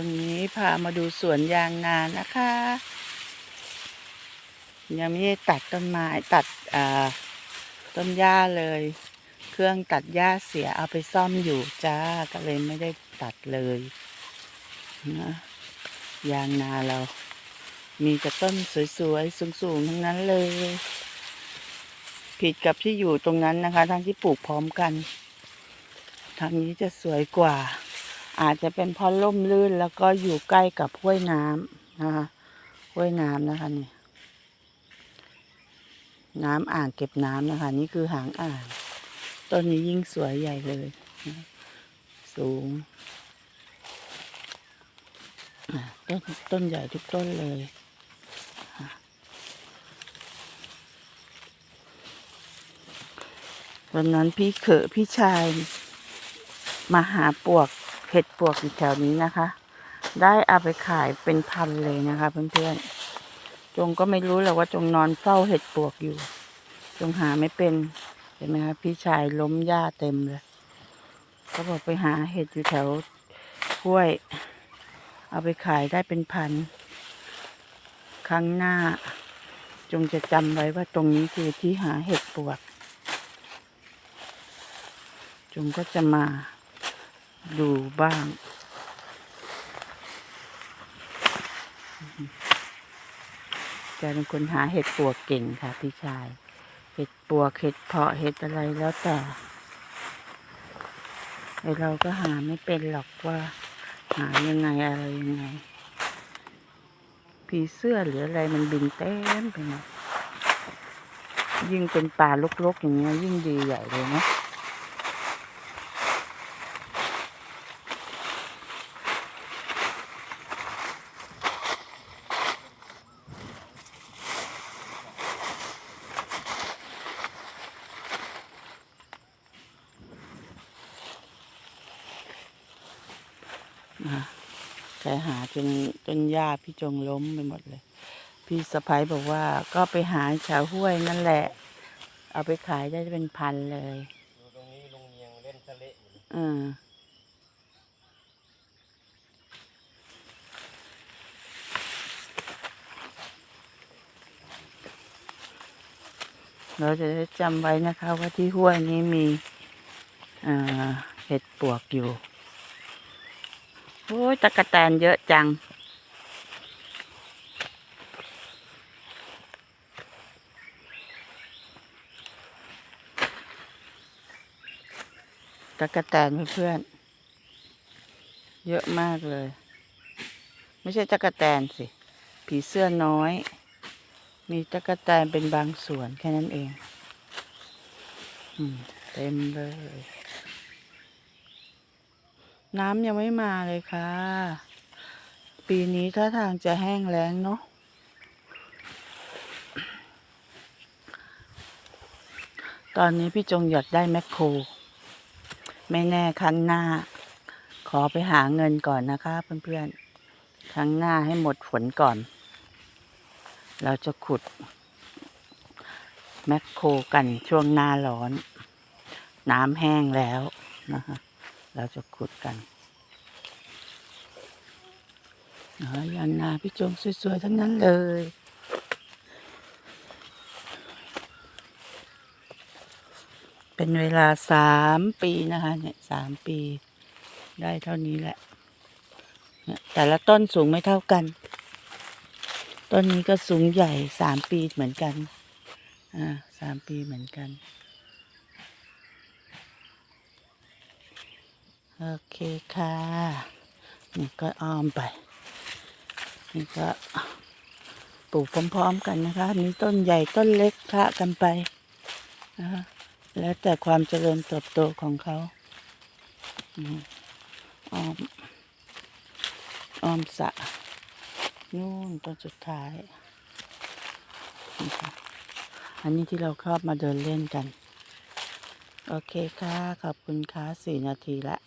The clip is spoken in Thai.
รงนี้พามาดูสวนยางนานะคะ ยังไม่ได้ตัดต้นไม้ตัดต้นหญ้าเลย เครื่องตัดหญ้าเสียเอาไปซ่อมอยู่จ้าก็เลยไม่ได้ตัดเลยนะยางนาเรา มีแต่ต้นสวยๆสูงๆทั้งนั้นเลย ผิดกับที่อยู่ตรงนั้นนะคะ ทั้งที่ปลูกพร้อมกันทางนี้จะสวยกว่า อาจจะเป็นเพราะล่มลื่นแล้วก็อยู่ใกล้กับห้วยน้ำนะคะห้วยน้ำนะคะนี่น้ำอ่างเก็บน้ำนะคะ นี่คือหางอ่างต้นนี้ยิ่งสวยใหญ่เลยนะสูงต้นต้นใหญ่ทุกต้นเลย วันนั้นพี่เขอพี่ชายมาหาปวก เห็ดปวกอยู่แถวนี้นะคะ ได้เอาไปขายเป็นพันเลยนะคะ เพื่อนๆ จงก็ไม่รู้หรอกว่าจงนอนเฝ้าเห็ดปวกอยู่ จงหาไม่เป็นเห็นไหมคะพี่ชายล้มหญ้าเต็มเลยเขาบอกไปหาเห็ดอยู่แถวห้วย เอาไปขายได้เป็นพัน ครั้งหน้า จงจะจำไว้ว่าตรงนี้คือที่หาเห็ดปวกจงก็จะมา ดูบ้างแกเป็นคนหาเห็ดปวกเก่งค่ะพี่ชาย เห็ดปวกเห็ดเพาะเห็ดอะไรแล้วแต่ไอเราก็หาไม่เป็นหรอกว่า หายังไงอะไรยังไง ผีเสื้อหรืออะไรมันบินเต็มไปหมดยิ่งเป็นป่ารกๆอย่างเงี้ยยิ่งดีใหญ่เลยนะ นะแกหาจนจนหญ้าพี่จงล้มไปหมดเลย พี่สะพ้ายบอกว่าก็ไปหาชาวห้วยนั่นแหละ เอาไปขายได้เป็นพันเลยดูตรงนี้ลุงเงียงเล่นทะเลอยู่อืมเราจะได้จำไว้นะคะว่าที่ห้วยนี้มีอ่าเห็ดปวกอยู่ โอ้ยตะกะแตนเยอะจัง ตะกะแตนเพื่อน เยอะมากเลย ไม่ใช่ตะกะแตนสิ ผีเสื้อน้อย มีตะกะแตนเป็นบางส่วนแค่นั้นเองอืมเต็มเลย น้ำยังไม่มาเลยค่ะ ปีนี้ท่าทางจะแห้งแล้งเนาะตอนนี้พี่จงอยากได้แมคโครไม่แน่ครั้งหน้า ขอไปหาเงินก่อนนะคะ เพื่อนๆ ครั้งหน้าให้หมดฝนก่อน เราจะขุด แมคโครกันช่วงหน้าร้อน น้ำแห้งแล้วนะคะ เราจะขุดกันอ๋อยานาพี่จงสวยๆ ทั้งนั้นเลย เป็นเวลาสามปีนะคะเนี่ยสามปีได้เท่านี้แหละ แต่ละต้นสูงไม่เท่ากัน ต้นนี้ก็สูงใหญ่สามปีเหมือนกัน อ่าสามปีเหมือนกัน โอเคค่ะนี่ก็อ้อมไปนี่ก็ปลูกพร้อมๆกันนะคะมีต้นใหญ่ต้นเล็กคละกันไปนะคะแล้วแต่ความเจริญเติบโตของเขาอ้อมอ้อมสะนู่นต้นสุดท้าย อันนี้ที่เราชอบมาเดินเล่นกัน โอเคค่ะ ขอบคุณค่ะสี่นาทีละ